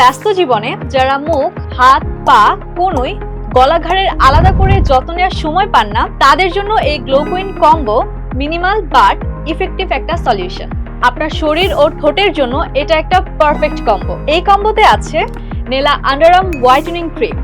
ব্যস্ত জীবনে যারা মুখ, হাত, পা, কোনোই, গলাঘাড়ের আলাদা করে যত্ন নেওয়ার সময় পান না, তাদের জন্য এই glow queen combo minimal but effective একটা সলিউশন। আপনার শরীর ও ঠোঁটের জন্য এটা একটা পারফেক্ট কম্বো। এই কম্বোতে আছে নেলা আন্ডারআর্ম হোয়াইটেনিং ক্রিম।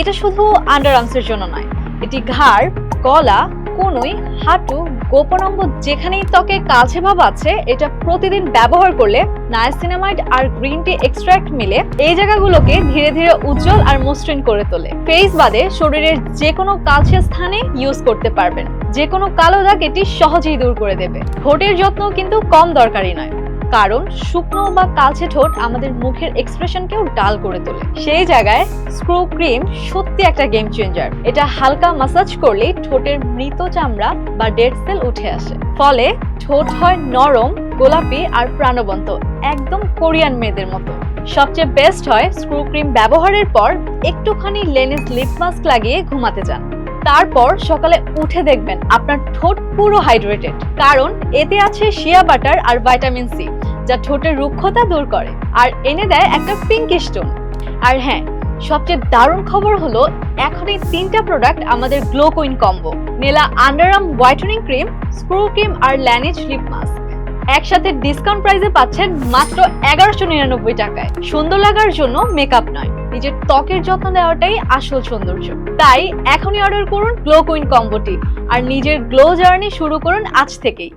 এটা শুধু আন্ডারআর্মসের জন্য নয়, এটি ঘাড়, গলা কোনোই হাঁটু গোপন অঙ্গ যেখানেই ত্বকে কাছে ভাব আছে, এটা প্রতিদিন ব্যবহার করলে নায়াসিনামাইড আর গ্রিন টি এক্সট্রাক্ট মিলে এই জায়গাগুলোকে ধীরে ধীরে উজ্জ্বল আর মসৃণ করে তোলে। ফেস বাদে শরীরের যে কোনো কাছে স্থানে ইউজ করতে পারবেন। যে কোনো কালো দাগ এটি সহজেই দূর করে দেবে। ঠোঁটের যত্ন কিন্তু কম দরকারি নয়। কারণ শুকনো বা কালচে ঠোঁট আমাদের মুখের এক্সপ্রেশনকেও ডাল করে তোলে। সেই জায়গায় স্ক্রু ক্রিম সত্যি একটা গেম চেঞ্জার এটা হালকা মাসাজ করলে ঠোঁটের মৃত চামড়া বা ডেড সেল উঠে আসে। ফলে ঠোঁট হয় নরম, গোলাপি আর প্রাণবন্ত, একদম কোরিয়ান মেয়েদের মতো। সবচেয়ে বেস্ট হয় স্ক্রু ক্রিম ব্যবহারের পর একটুখানি লেনিস লিপ মাস্ক লাগিয়ে ঘুমাতে যান। তারপর সকালে উঠে দেখবেন আপনার ঠোঁট পুরো হাইড্রেটেড কারণ এতে আছে শিয়া বাটার আর ভাইটামিন সি যা ঠোঁটের রুক্ষতা দূর করে আর এনে দেয় একটা পিঙ্কিশ টোন আর হ্যাঁ সবচেয়ে দারুণ খবর হলো, এখন এই তিনটা প্রোডাক্ট আমাদের glow queen combo Nella underarm whitening cream screw cream আর ল্যানেজ লিপ মাস্ক একসাথে ডিসকাউন্ট প্রাইসে পাচ্ছেন মাত্র এগারোশো নিরানব্বই টাকায়। সুন্দর লাগার জন্য মেকআপ নয়, নিজের ত্বকের যত্ন নেওয়াটাই আসল সৌন্দর্য। তাই এখনই অর্ডার করুন গ্লো কুইন কম্বোটি আর নিজের গ্লো জার্নি শুরু করুন আজ থেকেই।